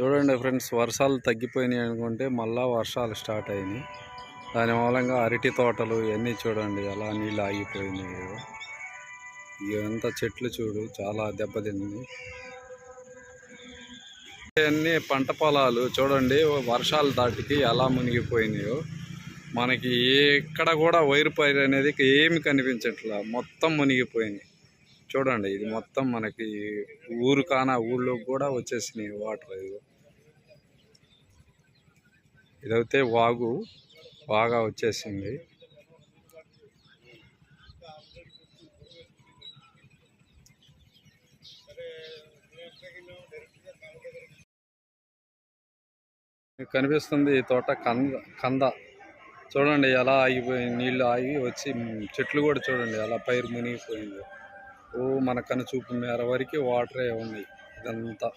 చూడండి ఫ్రెండ్స్ వర్షాలు తగ్గిపోయినాయి అనుకుంటే మళ్ళా వర్షాలు స్టార్ట్ అయినాయి. దాని మూలంగా అరటి తోటలు ఇవన్నీ చూడండి ఎలా నీళ్ళు ఆగిపోయినాయి. ఇవంతా చెట్లు చూడు చాలా దెబ్బతింది అన్నీ పంట పొలాలు చూడండి వర్షాలు దాటికి ఎలా మునిగిపోయినాయో. మనకి ఎక్కడ కూడా వైరు పైరు అనేది ఏమి కనిపించట్లా మొత్తం మునిగిపోయినాయి. చూడండి ఇది మొత్తం మనకి ఊరు కాన ఊళ్ళో కూడా వచ్చేసినాయి వాటర్ ఇది ఇదైతే వాగు బాగా వచ్చేసింది. కనిపిస్తుంది ఈ తోట కంద కంద. చూడండి ఎలా ఆగిపోయి నీళ్ళు ఆగి వచ్చి చెట్లు కూడా చూడండి అలా పైరు మునిగిపోయింది. ఓ మన కను చూపు మేర వరకు వాటరే ఉన్నాయి ఇదంతా.